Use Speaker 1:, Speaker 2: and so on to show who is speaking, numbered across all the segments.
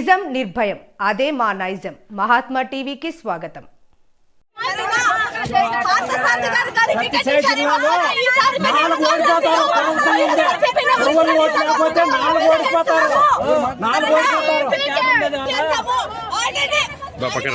Speaker 1: నిజం నిర్భయం అదే మా నైజం. మహాత్మా టీవీకి స్వాగతం.
Speaker 2: సత్యసాయి జిల్లాలో
Speaker 3: పక్కన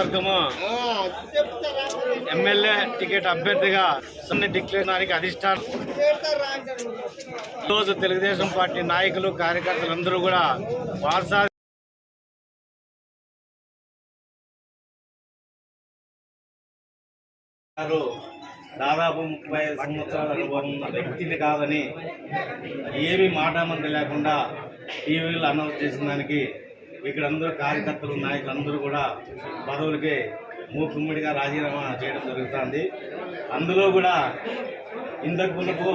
Speaker 4: నియోజకవర్గము ఎమ్మెల్యే టికెట్ అభ్యర్థిగా సన్ని డిక్లేర్ అధిష్టానం. ఈరోజు రోజు తెలుగుదేశం పార్టీ నాయకులు కార్యకర్తలు అందరూ కూడా వారసా దాదాపు ముప్పై ఐదు సంవత్సరాల అనుభవం ఉన్న వ్యక్తిని కాదని ఏమి మాటామంది లేకుండా టీవీలు అనౌన్స్ చేసిన దానికి ఇక్కడ అందరూ కార్యకర్తలు నాయకులు అందరూ కూడా పదవులకి మూకుమ్మడిగా రాజీనామా చేయడం జరుగుతుంది. అందులో కూడా ఇంతకు మునుపు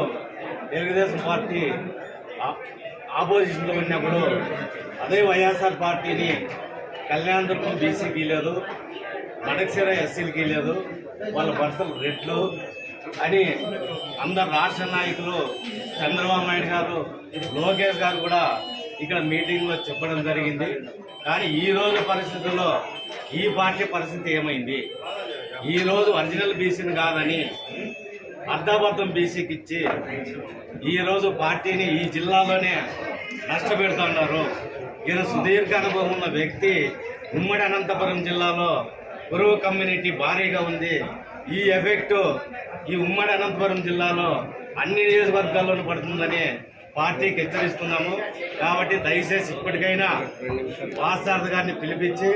Speaker 4: తెలుగుదేశం పార్టీ ఆపోజిషన్లో ఉన్నప్పుడు అదే వైఎస్ఆర్ పార్టీని కళ్యాణదుర్గం బీసీకి లేదు మడక్సిర ఎస్సీలకి లేదు వాళ్ళ భర్తలు రెట్లు అని అందరు రాష్ట్ర నాయకులు చంద్రబాబు నాయుడు గారు లోకేష్ గారు కూడా ఇక్కడ మీటింగ్లో చెప్పడం జరిగింది. కానీ ఈ రోజు పరిస్థితుల్లో ఈ పార్టీ పరిస్థితి ఏమైంది? ఈ రోజు ఒరిజినల్ బీసీని కాదని అర్ధాబద్ధం బీసీకి ఇచ్చి ఈ రోజు పార్టీని ఈ జిల్లాలోనే నష్టపెడుతున్నారు ఈయన సుదీర్ఘ అనుభవం ఉన్న వ్యక్తి ఉమ్మడి అనంతపురం జిల్లాలో కురువు కమ్యూనిటీ భారీగా ఉంది. ఈ ఎఫెక్టు ఈ ఉమ్మడి అనంతపురం జిల్లాలో అన్ని నియోజకవర్గాల్లోనూ పడుతుందని పార్టీకి హెచ్చరిస్తున్నాము. కాబట్టి దయచేసి ఇప్పటికైనా వాసార్థ గారిని పిలిపించి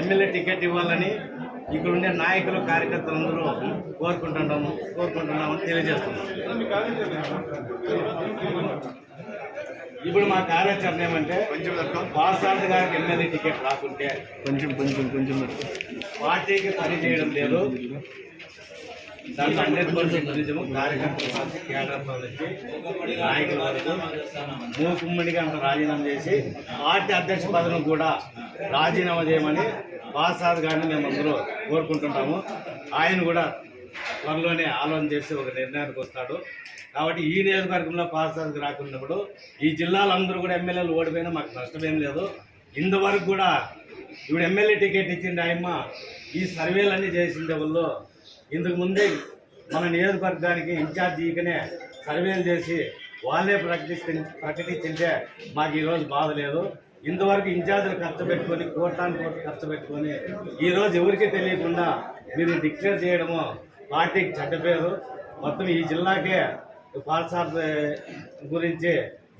Speaker 4: ఎమ్మెల్యే టికెట్ ఇవ్వాలని ఇక్కడ ఉండే నాయకులు కార్యకర్తలందరూ కోరుకుంటున్నాము కోరుకుంటున్నామని తెలియజేస్తున్నాము. ఇప్పుడు మా కార్యాచరణ ఏమంటే పాసార్థ గారికి ఎమ్మెల్యే టికెట్ రాకుంటే
Speaker 2: కొంచెం కొంచెం కొంచెం.
Speaker 4: పార్టీకి పని చేయడం లేదు. దాంట్లో హండ్రెడ్ పర్సెంట్ నిజము కార్యకర్తల కేడర్ నాయకుల వరకు మూకుమ్మడిగా అంత రాజీనామా చేసి పార్టీ అధ్యక్ష పదవిని కూడా రాజీనామా చేయమని బాసాద్ గారిని మేము అందరూ కోరుకుంటుంటాము. ఆయన కూడా త్వరలోనే ఆలోచన చేసి ఒక నిర్ణయానికి వస్తాడు. కాబట్టి ఈ నియోజకవర్గంలో పాసాద్ రాకున్నప్పుడు ఈ జిల్లాలందరూ కూడా ఎమ్మెల్యేలు ఓడిపోయినా మాకు నష్టమేం లేదు. ఇంతవరకు కూడా ఇప్పుడు ఎమ్మెల్యే టికెట్ ఇచ్చింది ఆయమ్మ ఈ సర్వేలన్నీ చేసిన వాళ్ళు ఇంతకు ముందే మన నియోజకవర్గానికి ఇన్ఛార్జీగానే సర్వేలు చేసి వాళ్ళే ప్రకటిస్తే ప్రకటించింటే మాకు ఈరోజు బాధ లేదు. ఇంతవరకు ఇన్ఛార్జీలు ఖర్చు పెట్టుకొని కోటాను కోట్లు ఖర్చు పెట్టుకొని ఈరోజు ఎవరికీ తెలియకుండా మీరు డిక్లేర్ చేయడము పార్టీకి చెడ్డ పేరు. మొత్తం ఈ జిల్లాకే పాఠశాల గురించి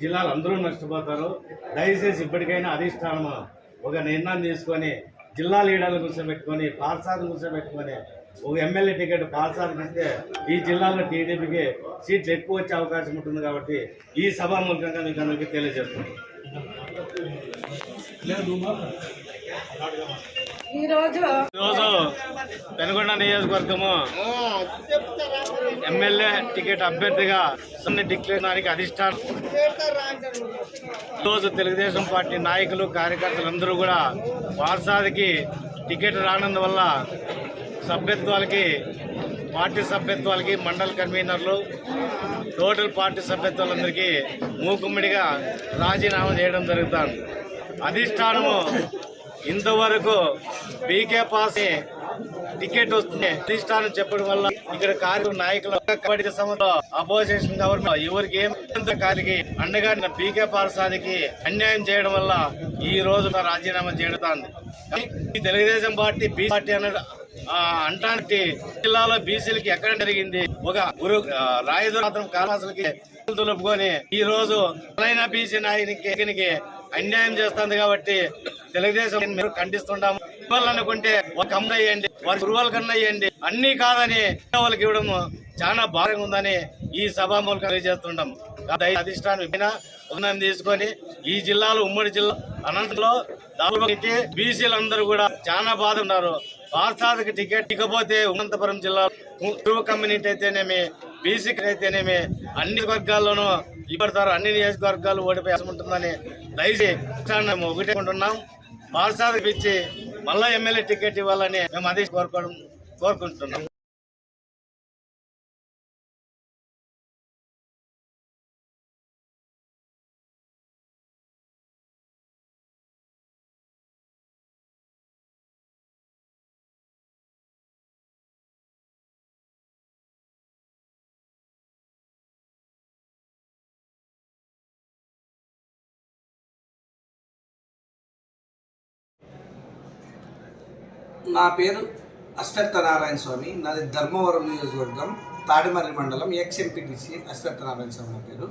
Speaker 4: జిల్లాలు అందరూ నష్టపోతారు. దయచేసి ఇప్పటికైనా అధిష్టానము ఒక నిర్ణయం తీసుకొని జిల్లా లీడర్లు కూర్చోబెట్టుకొని పాఠశాలను కూర్చోబెట్టుకొని ఒక ఎమ్మెల్యే టికెట్ పాఠశాలకు ఇస్తే ఈ జిల్లాలో టీడీపీకి సీట్లు ఎక్కువ వచ్చే అవకాశం ఉంటుంది కాబట్టి ఈ సభాముఖంగా మీకు అందరికీ తెలియజేస్తున్నాను
Speaker 5: ఈరోజు
Speaker 4: పెనుగొండ నియోజకవర్గము ఎమ్మెల్యే టికెట్ అభ్యర్థిగా సన్ని డిక్లేర్ చేయడానికి అధిష్టానం. ఈరోజు తెలుగుదేశం పార్టీ నాయకులు కార్యకర్తలు అందరూ కూడా వారసాదికి టికెట్ రానందువల్ల సభ్యత్వాలకి పార్టీ సభ్యత్వాలకి మండల కన్వీనర్లు టోటల్ పార్టీ సభ్యత్వాలందరికీ మూకుమ్మడిగా రాజీనామా చేయడం జరుగుతుంది. అధిష్టానము ఇంతవరకు బీకే పాస్ టికెట్ వస్తుంది. అధిష్టానం చెప్పడం వల్ల ఇక్కడ కార్య నాయకులు కబడ్డీ సంస్థలో అపోజిషన్ గవర్నమెంట్ ఎవరికి ఏం కార్యకి అండగా పీకే పారసాదికి అన్యాయం చేయడం వల్ల ఈ రోజు రాజీనామా చేయడుతుంది ఈ తెలుగుదేశం పార్టీ బీ పార్టీ అన్న అంటానికి జిల్లాలో బీసీలకి ఎక్కడ జరిగింది? ఒక గురు రాయదురాత్రం కాళాసులకి తులుపుకొని ఈ రోజు ఎవరైనా బీసీ నాయకునికి అన్యాయం చేస్తుంది కాబట్టి తెలుగుదేశం మీరు ఖండిస్తుంటాము. వాళ్ళు అనుకుంటే ఒక అమ్మయ్యండి వారి గురువుల కన్నా అయ్యండి అన్ని కాదని వాళ్ళకి ఇవ్వడం చాలా భారంగా ఉందని ఈ సభామూలకంగా తెలియజేస్తుంటాం. అధిష్టానం ఇప్పిన తీసుకొని ఈ జిల్లాలో ఉమ్మడి జిల్లా అనంతలో దాని బీసీలు అందరూ కూడా చాలా బాధ ఉన్నారు పార్సాదికి టికెట్ ఇకపోతే అనంతపురం జిల్లా కురువ కమ్యూనిటీ అయితేనేమి బీసీ అయితేనేమి అన్ని వర్గాల్లోనూ ఇప్పటిదారు అన్ని నియోజకవర్గాలు ఓడిపోయి ఉంటుందని దయచేసి మేము ఒకటే ఉంటున్నాం పార్సాదికి ఇచ్చి మళ్ళా ఎమ్మెల్యే టికెట్ ఇవ్వాలని మేము అదే కోరుకోవడం కోరుకుంటున్నాం.
Speaker 6: నా పేరు అశ్వత్థ నారాయణ స్వామి. నాది ధర్మవరం నియోజకవర్గం తాడిమర్రి మండలం ఎక్స్ఎంపీటీసీ అశ్వత్థ నారాయణ స్వామి నా పేరు.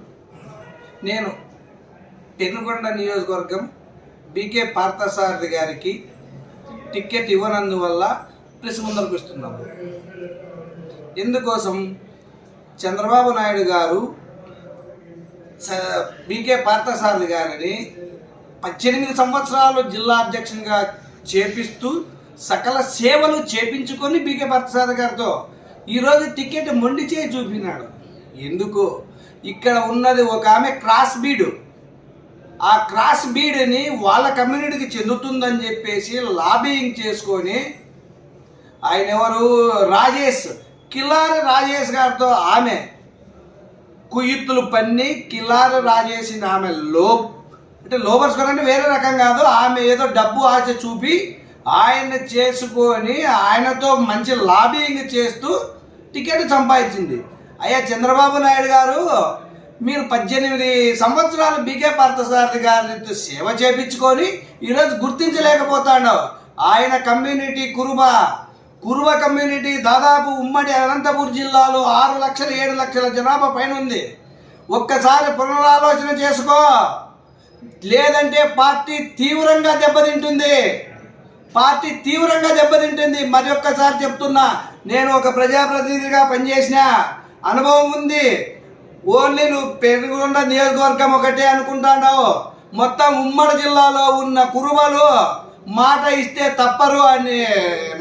Speaker 6: నేను పెనుగొండ నియోజకవర్గం బీకే పార్థసారథి గారికి టికెట్ ఇవ్వనందువల్ల ప్రెస్ ముందరకు వస్తున్నాము. ఎందుకోసం చంద్రబాబు నాయుడు గారు స- బీకే పార్థసారథి గారిని పద్దెనిమిది సంవత్సరాలు జిల్లా అధ్యక్షునిగా చేపిస్తూ సకల సేవలు చేపించుకొని బీకే ప్రసాద్ గారితో ఈరోజు టికెట్ మొండి చేయి చూపినాడు. ఎందుకు? ఇక్కడ ఉన్నది ఒక ఆమె క్రాస్ బీడు. ఆ క్రాస్ బీడ్ని వాళ్ళ కమ్యూనిటీకి చెందుతుందని చెప్పేసి లాబింగ్ చేసుకొని ఆయన ఎవరు? రాజేష్. కిల్లారి రాజేష్ గారితో ఆమె కుయుత్తులు పన్ని కిల్లారి రాజేసిన ఆమె లో అంటే లోబర్స్ అంటే వేరే రకం కాదు ఆమె ఏదో డబ్బు ఆశ చూపి ఆయన చేసుకొని ఆయనతో మంచి లాబింగ్ చేస్తూ టికెట్ సంపాదించింది. అయ్యా చంద్రబాబు నాయుడు గారు మీరు పద్దెనిమిది సంవత్సరాలు బీకే పార్థసారథి గారితో సేవ చేపించుకొని ఈరోజు గుర్తించలేకపోతాడు. ఆయన కమ్యూనిటీ కురుబ కురువ కమ్యూనిటీ దాదాపు ఉమ్మడి అనంతపూర్ జిల్లాలో ఆరు లక్షల ఏడు లక్షల జనాభా పైన ఉంది ఒక్కసారి పునరాలోచన చేసుకో. లేదంటే పార్టీ తీవ్రంగా దెబ్బతింటుంది. పార్టీ తీవ్రంగా దెబ్బతింటుంది. మరి ఒక్కసారి చెప్తున్నా నేను ఒక ప్రజాప్రతినిధిగా పనిచేసిన అనుభవం ఉంది. ఓన్లీ నువ్వు పెరుగుండ నియోజకవర్గం ఒకటే అనుకుంటాడావు. మొత్తం ఉమ్మడి జిల్లాలో ఉన్న కురువలు మాట ఇస్తే తప్పరు అని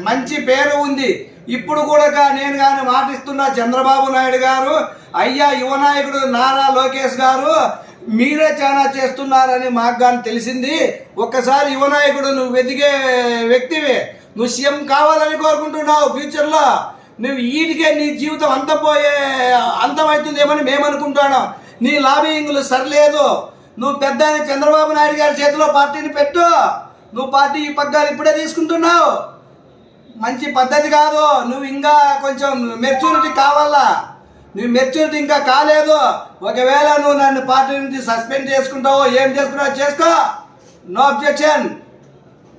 Speaker 6: మంచి పేరు ఉంది. ఇప్పుడు కూడా నేను కానీ మాటిస్తున్న చంద్రబాబు నాయుడు గారు అయ్యా యువనాయకుడు నారా లోకేష్ గారు మీరే చాలా చేస్తున్నారని మాకు కానీ తెలిసింది. ఒక్కసారి యువనాయకుడు నువ్వు వెతికే వ్యక్తివే. నువ్వు సీఎం కావాలని కోరుకుంటున్నావు ఫ్యూచర్లో నువ్వు వీటికే నీ జీవితం అంతపోయే అంతమవుతుందేమని మేము అనుకుంటున్నాం నీ లాబింగ్లు సరిలేదు. నువ్వు పెద్ద చంద్రబాబు నాయుడు గారి చేతిలో పార్టీని పెట్టు. నువ్వు పార్టీ ఈ పగ్గాలు ఇప్పుడే తీసుకుంటున్నావు. మంచి పద్ధతి కాదు. నువ్వు ఇంకా కొంచెం మెచ్యూరిటీ కావాలా? నువ్వు మెచ్యూరిటీ ఇంకా కాలేదు. ఒకవేళ నువ్వు నన్ను పార్టీ నుంచి సస్పెండ్ చేసుకుంటావో ఏం చేసుకుంటావో చేసుకో. No objection.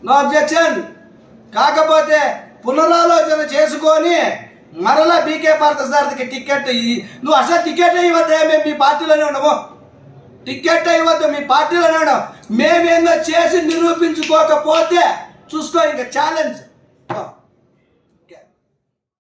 Speaker 6: No objection. కాకపోతే పునరాలోచన చేసుకొని మరలా బీకే పార్థసారథికి టికెట్ నువ్వు అసలు టికెట్ ఇవ్వద్దే మేము మీ పార్టీలోనే ఉండము టికెట్ ఇవ్వద్దు మీ పార్టీలోనే ఉండవు మేమేందో చేసి నిరూపించుకోకపోతే చూసుకో ఇంకా ఛాలెంజ్